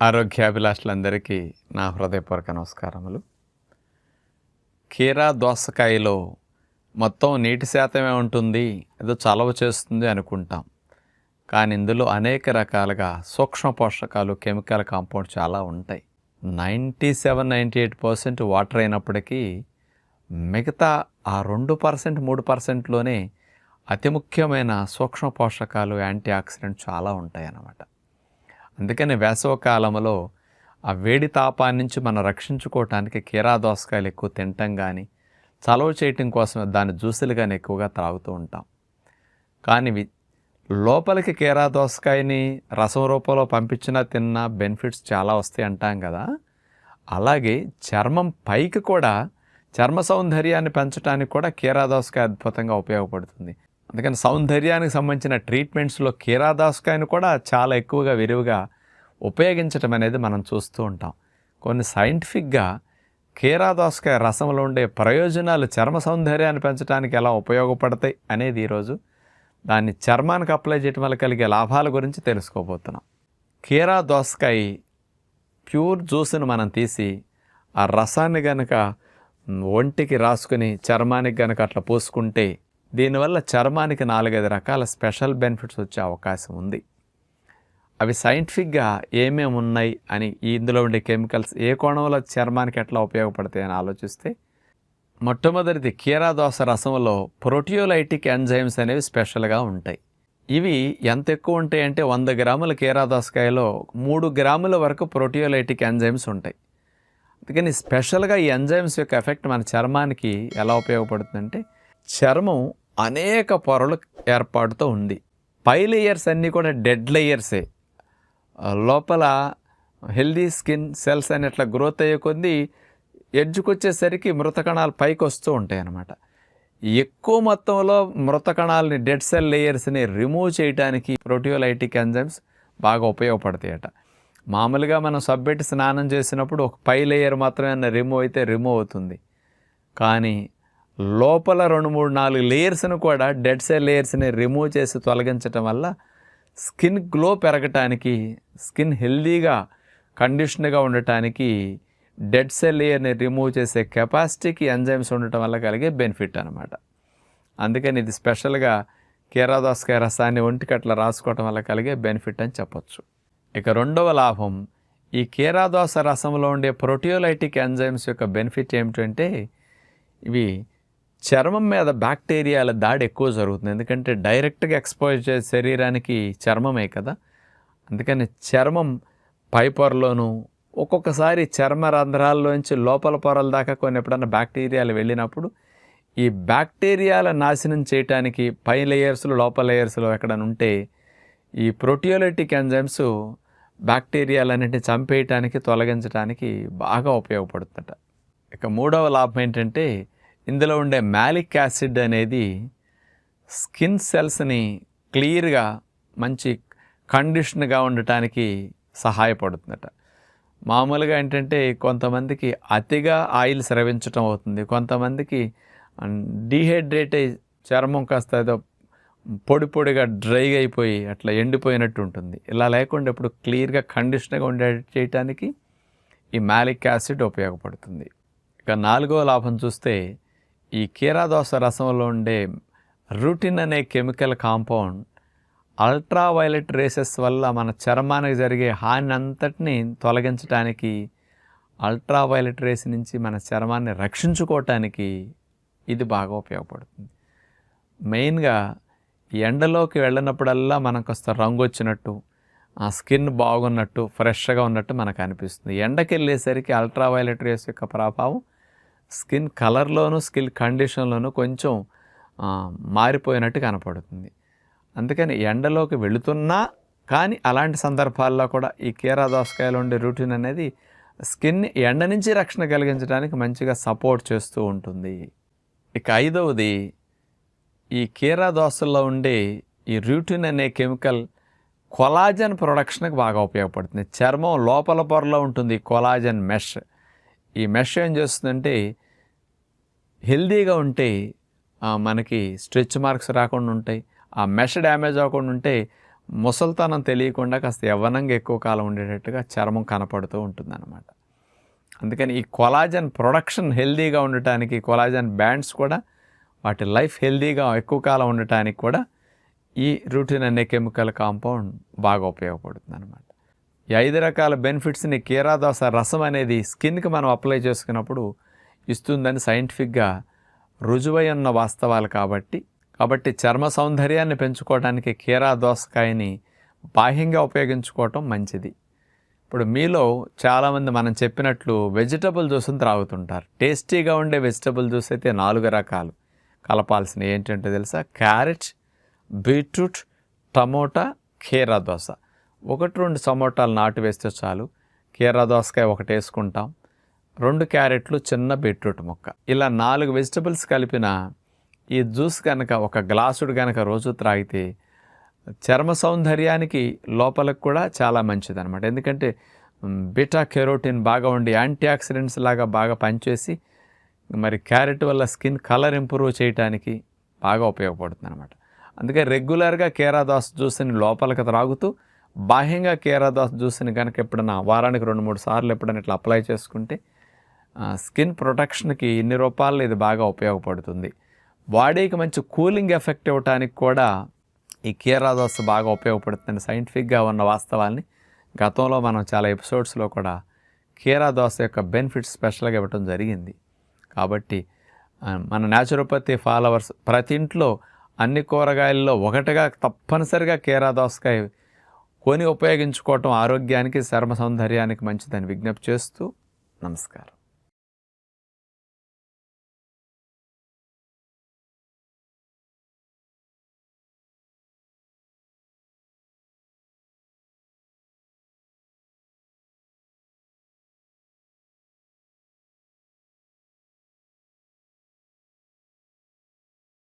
ఆరోగ్యాభిలాషులందరికీ నా హృదయపూర్వక నమస్కారములు. కీరా దోసకాయలో మొత్తం నీటి శాతమే ఉంటుంది ఏదో చలవ చేస్తుంది అనుకుంటాం. కానీ ఇందులో అనేక రకాలుగా సూక్ష్మ పోషకాలు కెమికల్ కాంపౌండ్ చాలా ఉంటాయి. Ninety seven ninety eight percent water అయినప్పటికీ మిగతా ఆ రెండు పర్సెంట్ మూడు పర్సెంట్లోనే అతి ముఖ్యమైన సూక్ష్మ పోషకాలు యాంటీ ఆక్సిడెంట్ చాలా ఉంటాయి అన్నమాట అందుకని వేసవకాలంలో ఆ వేడి తాపాన్ని నుంచి మనం రక్షించుకోవటానికి కీరా దోసకాయలు ఎక్కువ తినటం కానీ చలవ చేయటం కోసం దాని జ్యూసులు కానీ ఎక్కువగా త్రాగుతూ ఉంటాం. కానీ లోపలికి కీరా దోసకాయని రసం రూపంలో పంపించినా తిన్నా బెనిఫిట్స్ చాలా వస్తాయి అంటాం కదా. అలాగే చర్మం పైకి కూడా చర్మ సౌందర్యాన్ని పెంచడానికి కూడా కీరా దోసకాయ అద్భుతంగా ఉపయోగపడుతుంది. అందుకని సౌందర్యానికి సంబంధించిన ట్రీట్మెంట్స్లో కీరా దోసకాయను కూడా చాలా ఎక్కువగా విరివిగా ఉపయోగించటం అనేది మనం చూస్తూ ఉంటాం. కొన్ని సైంటిఫిక్గా కీరా దోసకాయ రసంలో ఉండే ప్రయోజనాలు చర్మ సౌందర్యాన్ని పెంచడానికి ఎలా ఉపయోగపడతాయి అనేది ఈరోజు దాన్ని చర్మానికి అప్లై చేయటం వల్ల కలిగే లాభాల గురించి తెలుసుకోబోతున్నాం. కీరా దోసకాయ ప్యూర్ జ్యూస్ని మనం తీసి ఆ రసాన్ని గనక ఒంటికి రాసుకుని చర్మానికి గనక అట్లా పోసుకుంటే దీనివల్ల చర్మానికి నాలుగైదు రకాల స్పెషల్ బెనిఫిట్స్ వచ్చే అవకాశం ఉంది. అవి సైంటిఫిక్గా ఏమేమి ఉన్నాయి అని ఇందులో ఉండే కెమికల్స్ ఏ కోణంలో చర్మానికి ఎట్లా ఉపయోగపడతాయి అని ఆలోచిస్తే మొట్టమొదటిది కీరాదోస రసంలో ప్రోటియోలైటిక్ ఎంజైమ్స్ అనేవి స్పెషల్గా ఉంటాయి. ఇవి ఎంత ఎక్కువ ఉంటాయి అంటే వంద గ్రాముల కీరాదోసకాయలో మూడు గ్రాముల వరకు ప్రోటియోలైటిక్ ఎంజైమ్స్ ఉంటాయి. అందుకని స్పెషల్గా ఈ ఎంజైమ్స్ యొక్క ఎఫెక్ట్ మన చర్మానికి ఎలా ఉపయోగపడుతుందంటే చర్మం అనేక పొరలు ఏర్పాటుతో ఉంది. పై లేయర్స్ అన్నీ కూడా డెడ్ లేయర్సే లోపల హెల్దీ స్కిన్ సెల్స్ అని అట్లా గ్రోత్ అయ్యే కొద్దీ ఎడ్జ్కి వచ్చేసరికి పైకి వస్తూ ఉంటాయి అన్నమాట. ఎక్కువ మొత్తంలో మృతకణాలని డెడ్ సెల్ లేయర్స్ని రిమూవ్ చేయడానికి ప్రోటియోలైటిక్ ఎంజైమ్స్ బాగా ఉపయోగపడతాయట మామూలుగా మనం సబ్బెట్టి స్నానం చేసినప్పుడు ఒక పై లేయర్ మాత్రమే రిమూవ్ అయితే రిమూవ్ అవుతుంది. కానీ లోపల రెండు మూడు నాలుగు లేయర్స్ను కూడా డెడ్ సెల్ లేయర్స్ని రిమూవ్ చేసి తొలగించటం వల్ల స్కిన్ గ్లో పెరగటానికి స్కిన్ హెల్దీగా కండిషన్గా ఉండటానికి డెడ్ సెల్ లేయర్ని రిమూవ్ చేసే కెపాసిటీకి ఎంజైమ్స్ ఉండటం వల్ల కలిగే బెనిఫిట్ అనమాట అందుకని ఇది స్పెషల్గా కీరాదోసకాయ రసాన్ని ఒంటికి అట్లా రాసుకోవటం వల్ల కలిగే బెనిఫిట్ అని చెప్పొచ్చు. ఇక రెండవ లాభం ఈ కీరాదోస రసంలో ఉండే ప్రోటియోలైటిక్ ఎంజైమ్స్ యొక్క బెనిఫిట్ ఏమిటంటే ఇవి చర్మం మీద బ్యాక్టీరియాల దాడి ఎక్కువ జరుగుతుంది. ఎందుకంటే డైరెక్ట్గా ఎక్స్పోజ్ చేసే శరీరానికి చర్మమే కదా. అందుకని చర్మం పై పొరలోనూ ఒక్కొక్కసారి చర్మ రంధ్రాల్లోంచి లోపల పొరల దాకా కొన్ని ఎప్పుడన్నా బ్యాక్టీరియాలు వెళ్ళినప్పుడు ఈ బ్యాక్టీరియాల నాశనం చేయటానికి పై లేయర్స్లో లోపల లేయర్స్లో ఎక్కడైనా ఉంటే ఈ ప్రోటియోలెటిక్ ఎంజైమ్స్ బ్యాక్టీరియాలన్నింటిని చంపేయటానికి తొలగించడానికి బాగా ఉపయోగపడుతుందట. ఇక మూడవ లాభం ఏంటంటే ఇందులో ఉండే మ్యాలిక్ యాసిడ్ అనేది స్కిన్ సెల్స్ని క్లియర్గా మంచి కండిషన్గా ఉండటానికి సహాయపడుతుందట. మామూలుగా ఏంటంటే కొంతమందికి అతిగా ఆయిల్ స్రవించటం అవుతుంది. కొంతమందికి డీహైడ్రేట్ అయి చర్మం కాస్త ఏదో పొడి పొడిగా డ్రైగా అయిపోయి అట్లా ఎండిపోయినట్టు ఉంటుంది. ఇలా లేకుండా ఇప్పుడు క్లియర్గా కండిషన్గా ఉండే చేయటానికి ఈ మ్యాలిక్ యాసిడ్ ఉపయోగపడుతుంది. ఇక నాలుగో లాభం చూస్తే ఈ కీరాదోస రసంలో ఉండే రూటిన్ అనే chemical compound ultraviolet rays వల్ల మన చర్మానికి జరిగే హాని అంతటిని తొలగించడానికి అల్ట్రా వైలెట్ రేస్ నుంచి మన చర్మాన్ని రక్షించుకోవటానికి ఇది బాగా ఉపయోగపడుతుంది. మెయిన్గా ఎండలోకి వెళ్ళినప్పుడల్లా మనకు కాస్త రంగు వచ్చినట్టు ఆ స్కిన్ బాగున్నట్టు ఫ్రెష్గా ఉన్నట్టు మనకు అనిపిస్తుంది ఎండకి వెళ్ళేసరికి అల్ట్రా వైలెట్ రేస్ యొక్క ప్రభావం స్కిన్ కలర్లోనూ స్కిన్ కండిషన్లోనూ కొంచెం మారిపోయినట్టు కనపడుతుంది. అందుకని ఎండలోకి వెళుతున్నా కానీ అలాంటి సందర్భాల్లో కూడా ఈ కీరా దోసకాయలో ఉండే రూటీన్ అనేది స్కిన్ ఎండ నుంచి రక్షణ కలిగించడానికి మంచిగా సపోర్ట్ చేస్తూ ఉంటుంది. ఇక ఐదవది ఈ కీరా దోసల్లో ఉండే ఈ రూటిన్ అనే కెమికల్ కొలాజన్ ప్రొడక్షన్కి బాగా ఉపయోగపడుతుంది. చర్మం లోపల పొరలో ఉంటుంది కొలాజన్ మెష్. ఈ మెష్ ఏం చేస్తుందంటే హెల్దీగా ఉంటే మనకి స్ట్రెచ్ మార్క్స్ రాకుండా ఉంటాయి. ఆ మెష్ డ్యామేజ్ అవ్వకుండా ఉంటే ముసల్తనం తెలియకుండా కాస్త యవ్వనంగా ఎక్కువ కాలం ఉండేటట్టుగా చర్మం కనపడుతూ ఉంటుందన్నమాట. అందుకని ఈ కొలాజన్ ప్రొడక్షన్ హెల్దీగా ఉండటానికి కొలాజన్ బ్యాండ్స్ కూడా వాటి లైఫ్ హెల్దీగా ఎక్కువ కాలం ఉండటానికి కూడా ఈ రూటిన్ అనే కెమికల్ కాంపౌండ్ బాగా ఉపయోగపడుతుంది అనమాట ఈ ఐదు రకాల బెనిఫిట్స్ని కీరాదోస రసం అనేది స్కిన్కి మనం అప్లై చేసుకున్నప్పుడు ఇస్తుందని సైంటిఫిక్గా రుజువై ఉన్న వాస్తవాలు కాబట్టి కాబట్టి చర్మ సౌందర్యాన్ని పెంచుకోవడానికి కీరా దోసకాయని బాహ్యంగా ఉపయోగించుకోవటం మంచిది. ఇప్పుడు మీలో చాలామంది మనం చెప్పినట్లు వెజిటబుల్ జ్యూస్ని త్రాగుతుంటారు. టేస్టీగా ఉండే వెజిటబుల్ జ్యూస్ అయితే నాలుగు రకాలు. కలపాల్సినవి ఏంటంటే తెలుసా? క్యారెట్ బీట్రూట్ టమోటా కీరా దోస. ఒకటి రెండు టమోటాలు నాటు వేస్తే చాలు. కీరా దోసకాయ ఒకటి వేసుకుంటాం. రెండు క్యారెట్లు చిన్న బీట్రూట్ ముక్క. ఇలా నాలుగు వెజిటబుల్స్ కలిపిన ఈ జ్యూస్ కనుక ఒక గ్లాసుడు కనుక రోజు త్రాగితే చర్మ సౌందర్యానికి లోపలకు కూడా చాలా మంచిది అనమాట ఎందుకంటే బీటా కెరోటిన్ బాగా ఉండి యాంటీ ఆక్సిడెంట్స్ లాగా బాగా పనిచేసి మరి క్యారెట్ వల్ల స్కిన్ కలర్ ఇంప్రూవ్ చేయడానికి బాగా ఉపయోగపడుతుంది అనమాట అందుకే రెగ్యులర్గా కేరాదాస్ జ్యూస్ని లోపలికి త్రాగుతూ బాహ్యంగా కేరాదాస్ జ్యూస్ని కనుక ఎప్పుడైనా వారానికి రెండు మూడు సార్లు ఎప్పుడైనా ఇట్లా అప్లై చేసుకుంటే స్కిన్ ప్రొటెక్షన్కి ఇన్ని రూపాయలు ఇది బాగా ఉపయోగపడుతుంది. బాడీకి మంచి కూలింగ్ ఎఫెక్ట్ ఇవ్వడానికి కూడా ఈ కీరాదోస బాగా ఉపయోగపడుతుంది సైంటిఫిక్గా ఉన్న వాస్తవాల్ని గతంలో మనం చాలా ఎపిసోడ్స్లో కూడా కీరా దోస యొక్క బెనిఫిట్స్ స్పెషల్గా ఇవ్వటం జరిగింది. కాబట్టి మన న్యాచురోపతి ఫాలోవర్స్ ప్రతి ఇంట్లో అన్ని కూరగాయల్లో ఒకటిగా తప్పనిసరిగా కీరా దోసకాయ కొని ఉపయోగించుకోవటం ఆరోగ్యానికి చర్మ సౌందర్యానికి మంచిదని విజ్ఞప్తి చేస్తూ నమస్కారం.